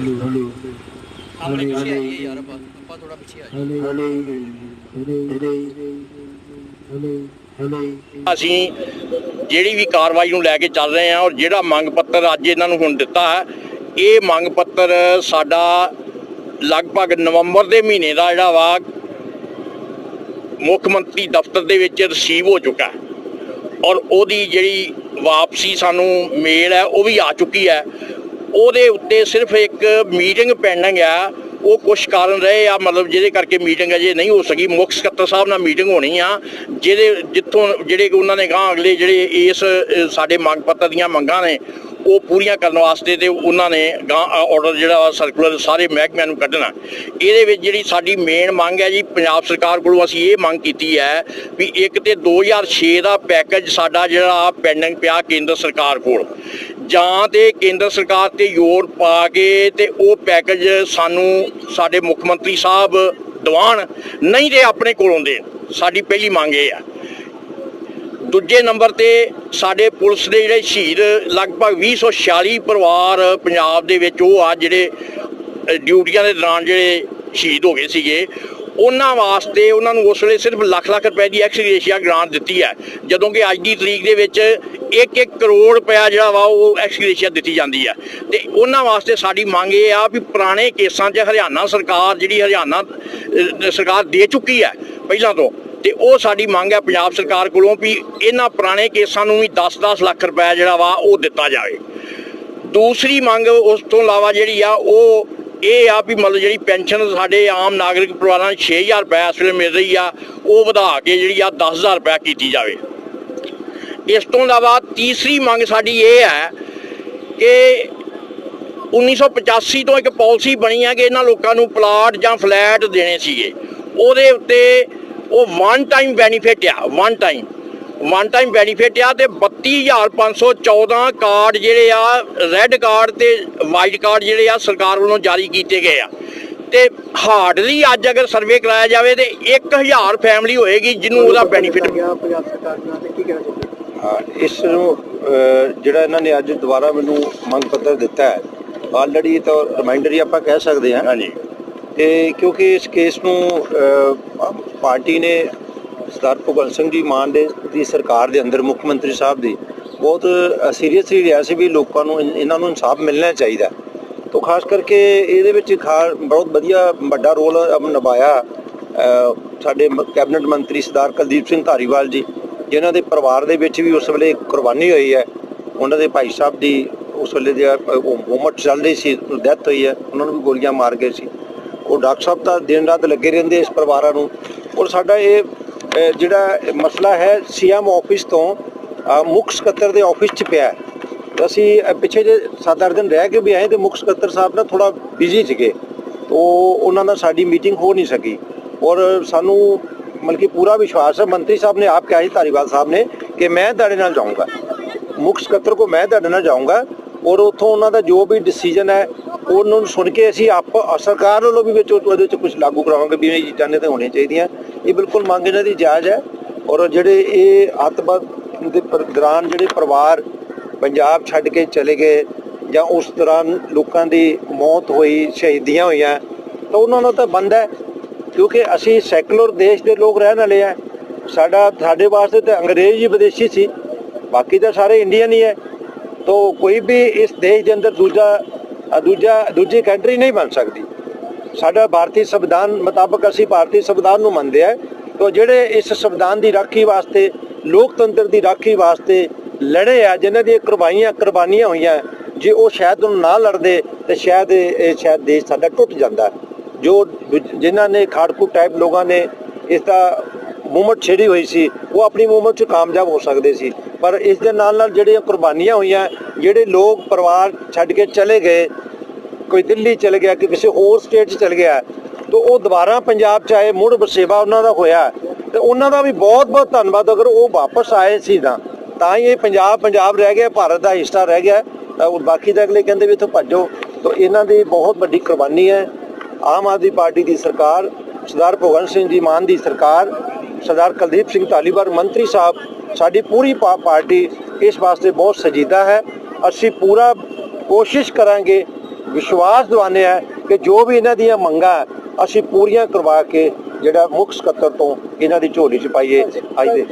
ਆਪਣੇ ਪਿੱਛੇ ਆਈਏ ਯਾਰ ਆਪਾਂ ਆਪਾਂ ਥੋੜਾ ਪਿੱਛੇ ਆਈਏ। ਅਸੀਂ ਜਿਹੜੀ ਵੀ ਕਾਰਵਾਈ ਨੂੰ ਲੈ ਕੇ ਚੱਲ ਰਹੇ ਹਾਂ ਔਰ ਜਿਹੜਾ ਮੰਗ ਪੱਤਰ ਅੱਜ ਇਹਨਾਂ ਨੂੰ ਹੁਣ ਦਿੱਤਾ ਹੈ ਇਹ ਮੰਗ ਪੱਤਰ ਸਾਡਾ ਲਗਭਗ ਨਵੰਬਰ ਦੇ ਮਹੀਨੇ ਦਾ ਜਿਹੜਾ ਵਾ ਮੁੱਖ ਮੰਤਰੀ ਦਫ਼ਤਰ ਦੇ ਵਿੱਚ ਰਿਸੀਵ ਹੋ ਚੁੱਕਾ ਹੈ। ਔਰ ਉਹਦੀ ਜਿਹੜੀ ਵਾਪਸੀ ਸਾਨੂੰ ਮੇਲ ਹੈ ਉਹ ਵੀ ਆ ਚੁੱਕੀ ਹੈ। ਉਹਦੇ ਉੱਤੇ ਸਿਰਫ ਇੱਕ ਮੀਟਿੰਗ ਪੈਂਡਿੰਗ ਆ। ਉਹ ਕੁਝ ਕਾਰਨ ਰਹੇ ਆ, ਮਤਲਬ ਜਿਹਦੇ ਕਰਕੇ ਮੀਟਿੰਗ ਅਜੇ ਨਹੀਂ ਹੋ ਸਕੀ। ਮੁੱਖ ਸਕੱਤਰ ਸਾਹਿਬ ਨਾਲ ਮੀਟਿੰਗ ਹੋਣੀ ਆ। ਜਿਹਦੇ ਜਿੱਥੋਂ ਜਿਹੜੇ ਉਹਨਾਂ ਨੇ ਕਹਾ ਅਗਲੇ ਜਿਹੜੇ ਇਸ ਸਾਡੇ ਮੰਗ ਪੱਤਰ ਦੀਆਂ ਮੰਗਾਂ ਨੇ ਉਹ ਪੂਰੀਆਂ ਕਰਨ ਵਾਸਤੇ ਤੇ ਉਹਨਾਂ ਨੇ ਗਾਂ ਆਰਡਰ ਜਿਹੜਾ ਸਰਕੂਲਰ ਸਾਰੇ ਮਹਿਕਮਿਆਂ ਨੂੰ ਕੱਢਣਾ। ਇਹਦੇ ਵਿੱਚ ਜਿਹੜੀ ਸਾਡੀ ਮੇਨ ਮੰਗ ਹੈ ਜੀ, ਪੰਜਾਬ ਸਰਕਾਰ ਕੋਲੋਂ ਅਸੀਂ ਇਹ ਮੰਗ ਕੀਤੀ ਹੈ ਵੀ ਇੱਕ ਤੇ 2006 ਦਾ ਪੈਕੇਜ ਸਾਡਾ ਜਿਹੜਾ ਪੈਂਡਿੰਗ ਪਿਆ ਕੇਂਦਰ ਸਰਕਾਰ ਕੋਲ। ਜਾਂ ਤੇ ਕੇਂਦਰ ਸਰਕਾਰ ਤੇ ਜ਼ੋਰ ਪਾ ਕੇ ਤੇ ਉਹ ਪੈਕੇਜ ਸਾਨੂੰ ਸਾਡੇ ਮੁੱਖ ਮੰਤਰੀ ਸਾਹਿਬ ਦਿਵਾਣ ਨਹੀਂ ਤੇ ਆਪਣੇ ਕੋਲੋਂ ਦੇਣ। ਸਾਡੀ ਪਹਿਲੀ ਮੰਗ ਇਹ ਆ। ਦੂਜੇ ਨੰਬਰ ਤੇ ਸਾਡੇ ਪੁਲਿਸ ਦੇ ਜਿਹੜੇ ਸ਼ਹੀਦ, ਲਗਭਗ 246 ਪਰਿਵਾਰ ਪੰਜਾਬ ਦੇ ਵਿੱਚ ਉਹ ਆ ਜਿਹੜੇ ਡਿਊਟੀਆਂ ਦੇ ਦੌਰਾਨ ਜਿਹੜੇ ਸ਼ਹੀਦ ਹੋ ਗਏ ਸੀਗੇ, ਉਹਨਾਂ ਵਾਸਤੇ ਉਹਨਾਂ ਨੂੰ ਉਸ ਵੇਲੇ ਸਿਰਫ ਲੱਖ ਲੱਖ ਰੁਪਏ ਦੀ ਐਕਸਗ੍ਰੇਸ਼ੀਆ ਗ੍ਰਾਂਟ ਦਿੱਤੀ ਹੈ। ਜਦੋਂ ਕਿ ਅੱਜ ਦੀ ਤਰੀਕ ਦੇ ਵਿੱਚ 1-1 ਕਰੋੜ ਰੁਪਇਆ ਜਿਹੜਾ ਵਾ ਉਹ ਐਕਸਗ੍ਰੇਸ਼ੀਆ ਦਿੱਤੀ ਜਾਂਦੀ ਹੈ। ਤੇ ਉਹਨਾਂ ਵਾਸਤੇ ਸਾਡੀ ਮੰਗ ਇਹ ਆ ਵੀ ਪੁਰਾਣੇ ਕੇਸਾਂ 'ਚ ਹਰਿਆਣਾ ਸਰਕਾਰ ਜਿਹੜੀ ਹਰਿਆਣਾ ਸਰਕਾਰ ਦੇ ਚੁੱਕੀ ਹੈ, ਪਹਿਲਾਂ ਤੋਂ। ਤੇ ਉਹ ਸਾਡੀ ਮੰਗ ਹੈ ਪੰਜਾਬ ਸਰਕਾਰ ਕੋਲੋਂ ਵੀ ਇਹਨਾਂ ਪੁਰਾਣੇ ਕੇਸਾਂ ਨੂੰ ਵੀ 10-10 ਲੱਖ ਰੁਪਏ ਜਿਹੜਾ ਵਾ ਉਹ ਦਿੱਤਾ ਜਾਵੇ। ਦੂਸਰੀ ਮੰਗ ਉਸ ਤੋਂ ਇਲਾਵਾ ਜਿਹੜੀ ਆ, ਉਹ ਇਹ ਆ ਵੀ ਮਤਲਬ ਜਿਹੜੀ ਪੈਨਸ਼ਨ ਸਾਡੇ ਆਮ ਨਾਗਰਿਕ ਪਰਿਵਾਰਾਂ ਨੂੰ 6000 ਰੁਪਏ ਇਸ ਵੇਲੇ ਮਿਲ ਰਹੀ ਆ, ਉਹ ਵਧਾ ਕੇ ਜਿਹੜੀ ਆ 10000 ਰੁਪਏ ਕੀਤੀ ਜਾਵੇ। ਇਸ ਤੋਂ ਇਲਾਵਾ ਤੀਸਰੀ ਮੰਗ ਸਾਡੀ ਇਹ ਹੈ ਕਿ 1985 ਤੋਂ ਇੱਕ ਪਾਲਿਸੀ ਬਣੀ ਹੈ ਕਿ ਇਹਨਾਂ ਲੋਕਾਂ ਨੂੰ ਪਲਾਟ ਜਾਂ ਫਲੈਟ ਦੇਣੇ ਸੀਗੇ। ਉਹਦੇ ਉੱਤੇ ਉਹ ਵਨ ਟਾਈਮ ਬੈਨੀਫਿਟ ਆ one time one time benefit ਆ ਤੇ 32514 ਕਾਰਡ ਜਿਹੜੇ ਆ ਰੈੱਡ ਕਾਰਡ ਤੇ ਵਾਈਟ ਕਾਰਡ ਜਿਹੜੇ ਆ ਸਰਕਾਰ ਵੱਲੋਂ ਜਾਰੀ ਕੀਤੇ ਗਏ ਆ। ਤੇ ਹਾਰਡਲੀ ਅੱਜ ਅਗਰ ਸਰਵੇ ਕਰਾਇਆ ਜਾਵੇ ਤੇ 1000 ਫੈਮਿਲੀ ਹੋਏਗੀ ਜਿਹਨੂੰ ਉਹਦਾ ਬੈਨੀਫਿਟ ਹਾਂ, ਇਸ ਨੂੰ ਜਿਹੜਾ ਇਹਨਾਂ ਨੇ ਅੱਜ ਦੁਬਾਰਾ ਮੈਨੂੰ ਮੰਗ ਪੱਤਰ ਦਿੱਤਾ ਹੈ ਆਲਰੇਡੀ ਤਾਂ ਰਿਮਾਈਂਡਰ ਹੀ ਆਪਾਂ ਕਹਿ ਸਕਦੇ ਹਾਂ। ਹਾਂਜੀ। ਤੇ ਕਿਉਂਕਿ ਇਸ ਕੇਸ ਨੂੰ ਪਾਰਟੀ ਨੇ ਸਰਦਾਰ ਭਗਵੰਤ ਸਿੰਘ ਜੀ ਮਾਨ ਦੇ ਦੀ ਸਰਕਾਰ ਦੇ ਅੰਦਰ ਮੁੱਖ ਮੰਤਰੀ ਸਾਹਿਬ ਦੀ ਬਹੁਤ ਸੀਰੀਅਸਲੀ ਰਿਹਾ ਸੀ ਵੀ ਲੋਕਾਂ ਨੂੰ ਇਹਨਾਂ ਨੂੰ ਇਨਸਾਫ ਮਿਲਣਾ ਚਾਹੀਦਾ ਤੋਂ ਖਾਸ ਕਰਕੇ ਇਹਦੇ ਵਿੱਚ ਖਾ- ਬਹੁਤ ਵਧੀਆ ਵੱਡਾ ਰੋਲ ਨਿਭਾਇਆ ਸਾਡੇ ਕੈਬਨਿਟ ਮੰਤਰੀ ਸਰਦਾਰ ਕੁਲਦੀਪ ਸਿੰਘ ਧਾਰੀਵਾਲ ਜੀ, ਜਿਨ੍ਹਾਂ ਦੇ ਪਰਿਵਾਰ ਦੇ ਵਿੱਚ ਵੀ ਉਸ ਵੇਲੇ ਕੁਰਬਾਨੀ ਹੋਈ ਹੈ। ਉਹਨਾਂ ਦੇ ਭਾਈ ਸਾਹਿਬ ਦੀ ਉਸ ਵੇਲੇ ਦੇ ਮੂਵਮੈਂਟ ਚੱਲ ਰਹੀ ਸੀ ਡੈਥ ਹੋਈ ਹੈ। ਉਹਨਾਂ ਨੂੰ ਵੀ ਗੋਲੀਆਂ ਮਾਰ ਗਏ ਸੀ। ਉਹ ਡਾਕਟਰ ਸਾਹਿਬ ਤਾਂ ਦਿਨ ਰਾਤ ਲੱਗੇ ਰਹਿੰਦੇ ਇਸ ਪਰਿਵਾਰਾਂ ਨੂੰ। ਔਰ ਸਾਡਾ ਇਹ ਜਿਹੜਾ ਮਸਲਾ ਹੈ, ਸੀਐਮ ਆਫਿਸ ਤੋਂ ਮੁੱਖ ਸਕੱਤਰ ਦੇ ਆਫਿਸ 'ਚ ਪਿਆ ਅਸੀਂ ਪਿੱਛੇ ਜੇ 7-8 ਦਿਨ ਰਹਿ ਕੇ ਵੀ ਆਏ ਤੇ ਮੁੱਖ ਸਕੱਤਰ ਸਾਹਿਬ ਨਾ ਥੋੜਾ ਬਿਜ਼ੀ ਸੀਗੇ। ਉਹ ਉਹਨਾਂ ਨਾਲ ਸਾਡੀ ਮੀਟਿੰਗ ਹੋ ਨਹੀਂ ਸਕੀ। ਔਰ ਸਾਨੂੰ ਮਤਲਬ ਕਿ ਪੂਰਾ ਵਿਸ਼ਵਾਸ ਹੈ, ਮੰਤਰੀ ਸਾਹਿਬ ਨੇ ਆਪ ਕਿਹਾ ਸੀ, ਧਾਰੀਵਾਲ ਸਾਹਿਬ ਨੇ ਕਿ ਮੈਂ ਤੁਹਾਡੇ ਨਾਲ ਜਾਊਂਗਾ। ਮੁੱਖ ਸਕੱਤਰ ਕੋ ਮੈਂ ਤੁਹਾਡੇ ਨਾਲ ਜਾਊਂਗਾ। ਔਰ ਉੱਥੋਂ ਉਹਨਾਂ ਦਾ ਜੋ ਵੀ ਡਿਸੀਜਨ ਹੈ, ਉਹਨਾਂ ਨੂੰ ਸੁਣ ਕੇ ਅਸੀਂ ਆਪ, ਸਰਕਾਰ ਵੱਲੋਂ ਵੀ ਵਿੱਚ ਉਹਦੇ ਵਿੱਚ ਕੁਝ ਲਾਗੂ ਕਰਾਵਾਂਗੇ ਵੀ ਇਹ ਚੀਜ਼ਾਂ ਨੇ ਤਾਂ ਹੋਣੀਆਂ ਚਾਹੀਦੀਆਂ। ਇਹ ਬਿਲਕੁਲ ਮੰਗ ਇਹਨਾਂ ਦੀ ਜਾਇਜ਼ ਹੈ ਔਰ ਜਿਹੜੇ ਇਹ ਅੱਤਵਾਦ ਦੇ ਦੌਰਾਨ ਜਿਹੜੇ ਪਰਿਵਾਰ ਪੰਜਾਬ ਛੱਡ ਕੇ ਚਲੇ ਗਏ ਜਾਂ ਉਸ ਦੌਰਾਨ ਲੋਕਾਂ ਦੀ ਮੌਤ ਹੋਈ, ਸ਼ਹੀਦੀਆਂ ਹੋਈਆਂ, ਤਾਂ ਉਹਨਾਂ ਨੂੰ ਤਾਂ ਬੰਦ ਹੈ ਕਿਉਂਕਿ ਅਸੀਂ ਸੈਕੂਲਰ ਦੇਸ਼ ਦੇ ਲੋਕ ਰਹਿਣ ਵਾਲੇ ਆ ਸਾਡਾ, ਸਾਡੇ ਵਾਸਤੇ ਤਾਂ ਅੰਗਰੇਜ਼ ਹੀ ਵਿਦੇਸ਼ੀ ਸੀ। ਬਾਕੀ ਤਾਂ ਸਾਰੇ ਇੰਡੀਅਨ ਹੀ ਹੈ। ਤੋ ਕੋਈ ਵੀ ਇਸ ਦੇਸ਼ ਦੇ ਅੰਦਰ ਦੂਜਾ ਦੂਜਾ, ਦੂਜੀ ਕੰਟਰੀ ਨਹੀਂ ਬਣ ਸਕਦੀ। ਸਾਡਾ ਭਾਰਤੀ ਸੰਵਿਧਾਨ ਮੁਤਾਬਕ ਅਸੀਂ ਭਾਰਤੀ ਸੰਵਿਧਾਨ ਨੂੰ ਮੰਨਦੇ ਆ ਤੋ ਜਿਹੜੇ ਇਸ ਸੰਵਿਧਾਨ ਦੀ ਰਾਖੀ ਵਾਸਤੇ, ਲੋਕਤੰਤਰ ਦੀ ਰਾਖੀ ਵਾਸਤੇ ਲੜੇ ਆ, ਜਿਨ੍ਹਾਂ ਦੀਆਂ ਕੁਰਬਾਨੀਆਂ ਕੁਰਬਾਨੀਆਂ ਹੋਈਆਂ, ਜੇ ਉਹ ਸ਼ਾਇਦ ਉਹਨੂੰ ਨਾ ਲੜਦੇ, ਤੇ ਸ਼ਾਇਦ ਇਹ ਸ਼ਾਇਦ ਦੇਸ਼ ਸਾਡਾ ਟੁੱਟ ਜਾਂਦਾ। ਜੋ ਦੂਜ- ਜਿਨ੍ਹਾਂ ਨੇ ਖਾੜਕੂ ਟਾਈਪ ਲੋਕਾਂ ਨੇ ਇਸ ਦਾ ਮੂਵਮੈਂਟ ਛੇੜੀ ਹੋਈ ਸੀ, ਉਹ ਆਪਣੀ ਮੂਵਮੈਂਟ 'ਚ ਕਾਮਯਾਬ ਹੋ ਸਕਦੇ ਸੀ। ਪਰ ਇਸ ਦੇ ਨਾਲ ਨਾਲ ਜਿਹੜੀਆਂ ਕੁਰਬਾਨੀਆਂ ਹੋਈਆਂ, ਜਿਹੜੇ ਲੋਕ ਪਰਿਵਾਰ ਛੱਡ ਕੇ ਚਲੇ ਗਏ, ਕੋਈ ਦਿੱਲੀ ਚਲੇ ਗਿਆ, ਕਿ ਕਿਸੇ ਹੋਰ ਸਟੇਟ 'ਚ ਚਲੇ ਗਿਆ, ਤਾਂ ਉਹ ਦੁਬਾਰਾ ਪੰਜਾਬ 'ਚ ਆਏ, ਮੁੜ ਵਸੇਵਾ ਉਹਨਾਂ ਦਾ ਹੋਇਆ, ਤੇ ਉਹਨਾਂ ਦਾ ਵੀ ਬਹੁਤ ਬਹੁਤ ਧੰਨਵਾਦ ਅਗਰ ਉਹ ਵਾਪਸ ਆਏ ਸੀ ਨਾ, ਤਾਂ ਹੀ ਇਹ ਪੰਜਾਬ ਪੰਜਾਬ ਰਹਿ ਗਿਆ, ਭਾਰਤ ਦਾ ਹਿੱਸਾ ਰਹਿ ਗਿਆ, ਤਾਂ ਉਹ ਬਾਕੀ ਤਾਂ ਅਗਲੇ ਕਹਿੰਦੇ ਵੀ ਇੱਥੋਂ ਭੱਜੋ, ਤਾਂ ਇਹਨਾਂ ਦੀ ਬਹੁਤ ਵੱਡੀ ਕੁਰਬਾਨੀ ਹੈ, ਆਮ ਆਦਮੀ ਪਾਰਟੀ ਦੀ ਸਰਕਾਰ, ਸਰਦਾਰ ਭਗਵੰਤ ਸਿੰਘ ਜੀ ਮਾਨ ਦੀ ਸਰਕਾਰ ਸਰਦਾਰ ਕੁਲਦੀਪ ਸਿੰਘ ਧਾਲੀਵਾਲ, ਮੰਤਰੀ ਸਾਹਿਬ, ਸਾਡੀ ਪੂਰੀ ਪਾ- ਪਾਰਟੀ ਇਸ ਵਾਸਤੇ ਬਹੁਤ ਸਜੀਦਾ ਹੈ। ਅਸੀਂ ਪੂਰਾ ਕੋਸ਼ਿਸ਼ ਕਰਾਂਗੇ, ਵਿਸ਼ਵਾਸ ਦਿਵਾਉਂਦੇ ਆ ਕਿ ਜੋ ਵੀ ਇਹਨਾਂ ਦੀਆਂ ਮੰਗਾਂ ਅਸੀਂ ਪੂਰੀਆਂ ਕਰਵਾ ਕੇ ਜਿਹੜਾ ਮੁੱਖ ਸਕੱਤਰ ਤੋਂ ਇਹਨਾਂ ਦੀ ਝੋਲੀ ਚ ਪਾਈਏ ਅੱਜ ਦੇ